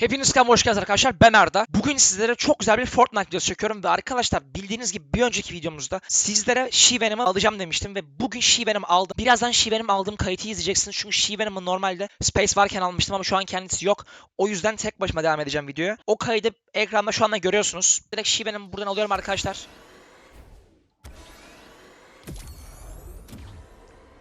Hepiniz kanalıma hoş geldiniz arkadaşlar. Ben Arda. Bugün sizlere çok güzel bir Fortnite videosu çekiyorum ve arkadaşlar bildiğiniz gibi bir önceki videomuzda sizlere She-Venom'ı alacağım demiştim ve bugün She-Venom'ı aldım. Birazdan She-Venom aldığım kayıtı izleyeceksiniz çünkü She-Venom'ı normalde Space varken almıştım ama şu an kendisi yok. O yüzden tek başıma devam edeceğim videoya. O kaydı ekranda şu anda görüyorsunuz. Direkt She-Venom'ı buradan alıyorum arkadaşlar.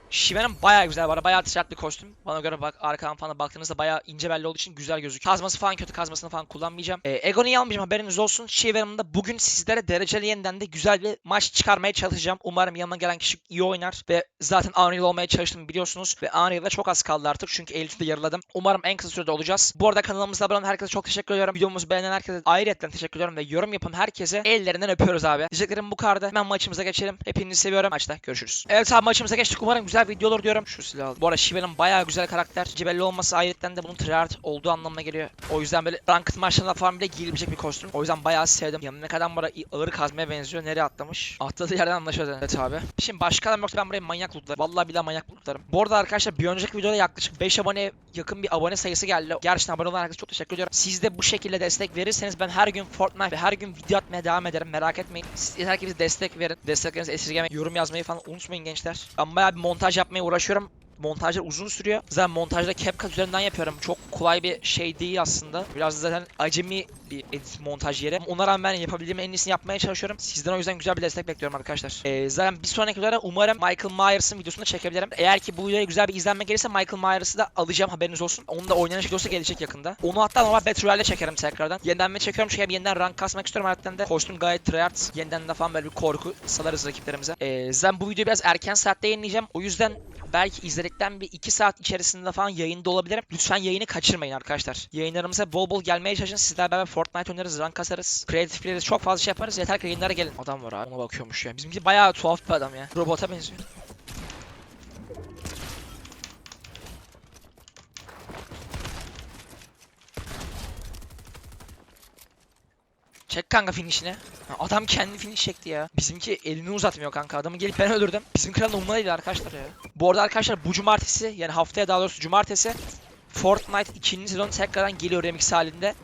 Shive'nin bayağı güzel var. Bayağı bir kostüm. Bana göre bak arkadan falan baktığınızda bayağı ince belli olduğu için güzel gözüküyor. Kazması falan kötü kazmasını falan kullanmayacağım. Ee, Egon'u almayacağım haberiniz olsun. Shive'nin de bugün sizlere dereceli yeniden de güzel bir maç çıkarmaya çalışacağım. Umarım yanıma gelen kişi iyi oynar. Ve zaten Unreal olmaya çalıştım biliyorsunuz. Ve Unreal'da çok az kaldı artık. Çünkü Elite'de yarıladım. Umarım en kısa sürede olacağız. Bu arada kanalımıza abone olan herkese çok teşekkür ediyorum. Videomuzu beğenen herkese ayrıca teşekkür ediyorum. Ve yorum yapan herkese ellerinden öpüyoruz abi. Diyeceklerim bu kadar. Hemen maçımıza geçelim. Hepinizi seviyorum. Maçta görüşürüz. Evet abi maçımıza geçtik. Umarım güzel video olur diyorum. Şu silahı. Bu arada Shive'nin bayağı güzel karakter. Cibelli olması ayrıca de bunun tryhard olduğu anlamına geliyor. O yüzden böyle ranked maçlarında falan bile giyilebilecek bir kostüm. O yüzden bayağı sevdim. Yanına kadar bana ağır kazmaya benziyor. Nereye atlamış? Atladığı yerden anlaşıldı. Evet abi. Şimdi başka adam yoksa ben buraya manyak lootlarım. Vallahi billahi manyak lootlarım. Bu arada arkadaşlar bir önceki videoda yaklaşık 5 abone yakın bir abone sayısı geldi. Gerçekten abone olan herkese çok teşekkür ediyorum. Siz de bu şekilde destek verirseniz ben her gün Fortnite ve her gün video atmaya devam ederim. Merak etmeyin. Siz yeter ki bize destek verin. Desteklerinizi esirgemeyin. Yorum yazmayı falan unutmayın gençler. Ben bayağı bir montaj yapmaya uğraşıyorum montajlar uzun sürüyor. Zaten montajda CapCut üzerinden yapıyorum. Çok kolay bir şey değil aslında. Biraz zaten acemi bir edit montaj yeri. Ona rağmen yapabildiğim en iyisini yapmaya çalışıyorum. Sizden o yüzden güzel bir destek bekliyorum arkadaşlar. Ee, zaten bir sonraki videoda umarım Michael Myers'ın videosunu çekebilirim. Eğer ki bu videoya güzel bir izlenme gelirse Michael Myers'ı da alacağım haberiniz olsun. Onun da oynanış videosu gelecek yakında. Onu hatta normal Battle çekerim tekrardan. Yeniden mi çekiyorum çünkü hem yeniden rank kasmak istiyorum. Hatta de kostüm gayet tryhard. Yeniden de falan böyle bir korku salarız rakiplerimize. Ee, zaten bu videoyu biraz erken saatte yayınlayacağım. O yüzden belki izledikten bir 2 saat içerisinde falan yayında olabilirim. Lütfen yayını kaçırmayın arkadaşlar. Yayınlarımıza bol bol gelmeye çalışın. Sizler beraber Fortnite oynarız, rank kasarız. Kreatifleri çok fazla şey yaparız. Yeter ki yayınlara gelin. Adam var abi ona bakıyormuş ya. Bizimki bayağı tuhaf bir adam ya. Robota benziyor. Çek kanka finishini. Ha, Adam kendi finish çekti ya. Bizimki elini uzatmıyor kanka. Adamı gelip ben öldürdüm. Bizim kralın umurunda değil arkadaşlar ya. Bu arada arkadaşlar bu cumartesi yani haftaya daha doğrusu cumartesi Fortnite 2. sezon tekrardan geliyor remix halinde.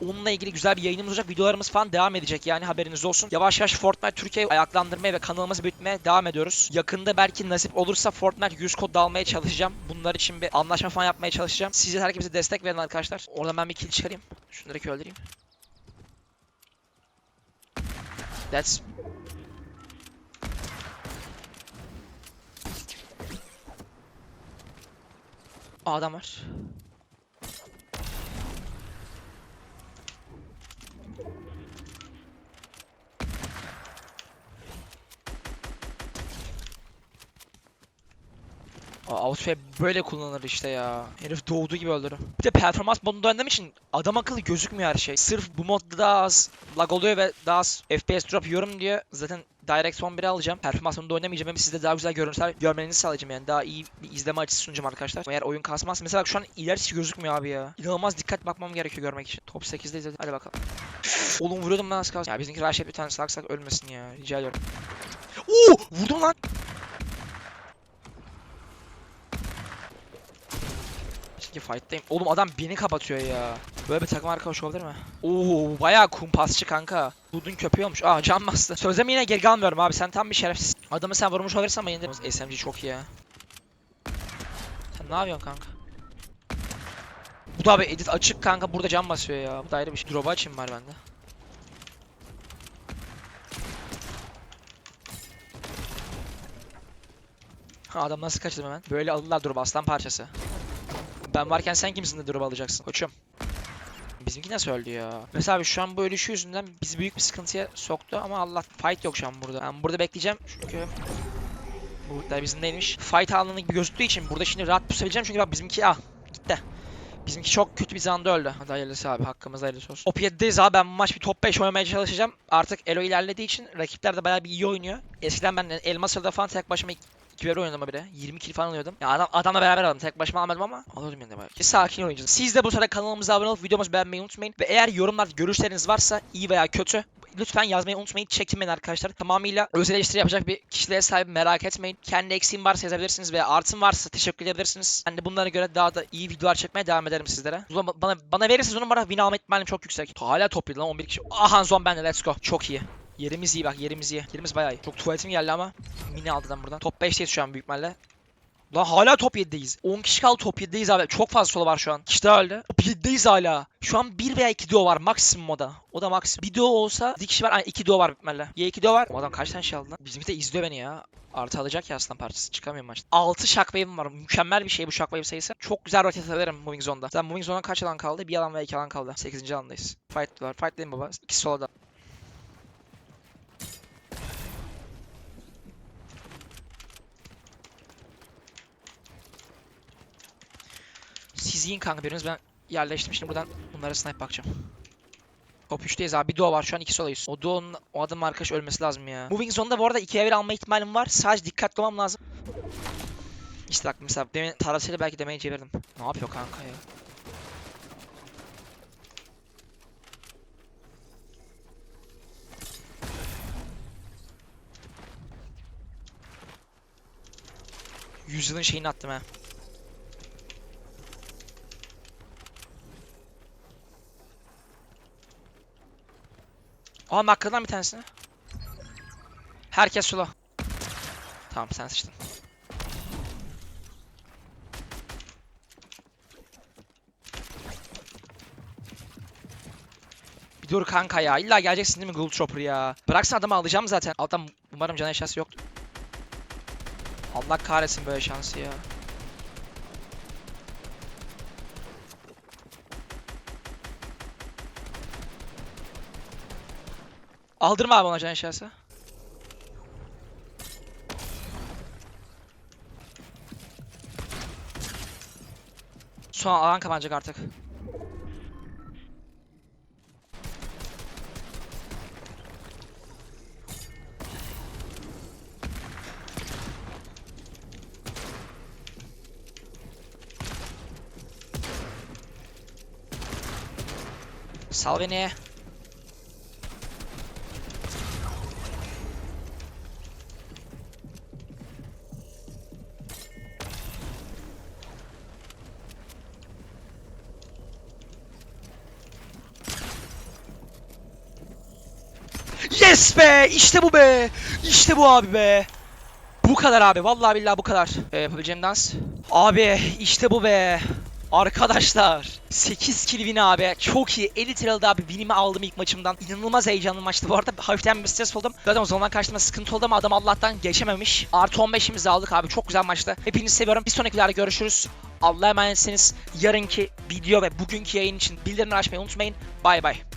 Onunla ilgili güzel bir yayınımız olacak. Videolarımız falan devam edecek yani haberiniz olsun. Yavaş yavaş Fortnite Türkiye'yi ayaklandırmaya ve kanalımızı büyütmeye devam ediyoruz. Yakında belki nasip olursa Fortnite 100 kod almaya çalışacağım. Bunlar için bir anlaşma falan yapmaya çalışacağım. Siz de herkese destek verin arkadaşlar. Oradan ben bir kill çıkarayım. Şunları öldüreyim. That's adam var. Outfit böyle kullanılır işte ya. Herif doğduğu gibi öldürür. Bir de performans modunda oynadığım için adam akıllı gözükmüyor her şey. Sırf bu modda daha az lag oluyor ve daha az FPS drop yiyorum diye zaten Direct 11'i alacağım. Performans modunda oynamayacağım hem sizde daha güzel görüntüler görmenizi sağlayacağım yani. Daha iyi bir izleme açısı sunacağım arkadaşlar. Eğer oyun kasmaz. Mesela bak şu an ilerisi hiç gözükmüyor abi ya. İnanılmaz dikkat bakmam gerekiyor görmek için. Top 8'deyiz hadi. Hadi bakalım. Oğlum vuruyordum lan az kalsın. Ya bizimki rush bir tane salaksak ölmesin ya. Rica ediyorum. Oo! Vurdum lan. Çünkü fight'tayım. Oğlum adam beni kapatıyor ya. Böyle bir takım arkadaş olabilir mi? Oo bayağı kumpasçı kanka. Budun köpeği olmuş. Aa can bastı. Sözlerimi yine geri almıyorum abi. Sen tam bir şerefsiz. Adamı sen vurmuş olabilirsin ama yine de SMG çok iyi ya. Sen ne yapıyorsun kanka? Bu da abi edit açık kanka. Burada can basıyor ya. Bu da ayrı bir şey. Drop'u açayım var bende. Adam nasıl kaçırdım hemen? Böyle alırlar drop aslan parçası. Ben varken sen kimsin de drop alacaksın koçum? Bizimki nasıl öldü ya? Mesela abi şu an bu ölüşü yüzünden bizi büyük bir sıkıntıya soktu ama Allah fight yok şu an burada. Ben burada bekleyeceğim çünkü bu bizim neymiş? Fight alanı gibi gözüktüğü için burada şimdi rahat pusabileceğim çünkü bak bizimki ah gitti. Bizimki çok kötü bir zamanda öldü. Hadi hayırlısı abi hakkımız hayırlısı olsun. Top 7'deyiz abi ben maç bir top 5 oynamaya çalışacağım. Artık Elo ilerlediği için rakipler de bayağı bir iyi oynuyor. Eskiden ben Elmasır'da falan tek başıma 2 bir oynadım bile. 20 kill falan alıyordum. Ya adam adamla beraber aldım. Tek başıma almadım ama alıyordum bayağı. Ki sakin oynayacağız. Siz de bu sırada kanalımıza abone olup videomuzu beğenmeyi unutmayın. Ve eğer yorumlarda görüşleriniz varsa iyi veya kötü lütfen yazmayı unutmayın. Çekinmeyin arkadaşlar. Tamamıyla özel eleştiri yapacak bir kişiliğe sahip merak etmeyin. Kendi eksiğim varsa yazabilirsiniz veya artım varsa teşekkür edebilirsiniz. Ben de bunlara göre daha da iyi videolar çekmeye devam ederim sizlere. Bana, bana verirseniz onun bana win alma ihtimalim çok yüksek. Hala top lan 11 kişi. Aha Zon bende let's go. Çok iyi. Yerimiz iyi bak yerimiz iyi. Yerimiz bayağı iyi. Çok tuvaletim geldi ama mini aldı lan buradan. Top 5'teyiz şu an büyük ihtimalle. Lan hala top 7'deyiz. 10 kişi kaldı top 7'deyiz abi. Çok fazla solo var şu an. İşte öldü. Top 7'deyiz hala. Şu an 1 veya 2 duo var maksimum o da. O da maksimum. Bir duo olsa bir kişi var. Aynen 2 duo var ihtimalle. Ya 2 duo var. O adam kaç tane şey aldı lan? Bizimki de izliyor beni ya. Artı alacak ya aslan parçası. Çıkamıyorum maçta. 6 shockwave'im var. Mükemmel bir şey bu shockwave sayısı. Çok güzel rotate ederim moving zone'da. Zaten moving zone'dan kaç alan kaldı? Bir alan ve iki alan kaldı. 8. alandayız. Fight var. Fightlayın baba. İkisi solda. Yiyin kanka biriniz ben yerleştim şimdi buradan bunlara snipe bakacağım. Top 3'teyiz abi. Bir duo var şu an iki solayız. O duo'nun o adamın arkadaş ölmesi lazım ya. Moving zone'da bu arada 2'ye 1 alma ihtimalim var. Sadece dikkatli olmam lazım. İşte bak mesela demin tarlasıyla belki demeyi çevirdim. Ne yapıyor kanka ya? Yüzyılın şeyini attım ha. Aa makkadan bir tanesini. Herkes solo. Tamam sen sıçtın. Bir dur kanka ya. İlla geleceksin değil mi Gold Chopper ya? Bıraksan adamı alacağım zaten. Adam umarım can eşyası yoktu. Allah kahretsin böyle şansı ya. Aldırma abi ona can eşyası. Son alan kapanacak artık. Sal beni. Yes be! İşte bu be! İşte bu abi be! Bu kadar abi. Vallahi billahi bu kadar. Ee, yapabileceğim dans. Abi işte bu be. Arkadaşlar 8 kill win abi çok iyi Elite Real'da abi winimi aldım ilk maçımdan İnanılmaz heyecanlı maçtı bu arada hafiften bir stres oldum Zaten o zaman karşıma sıkıntı oldu ama adam Allah'tan geçememiş Artı 15'imizi aldık abi çok güzel maçtı Hepinizi seviyorum bir sonraki videoda görüşürüz Allah'a emanetsiniz Yarınki video ve bugünkü yayın için bildirimleri açmayı unutmayın Bay bay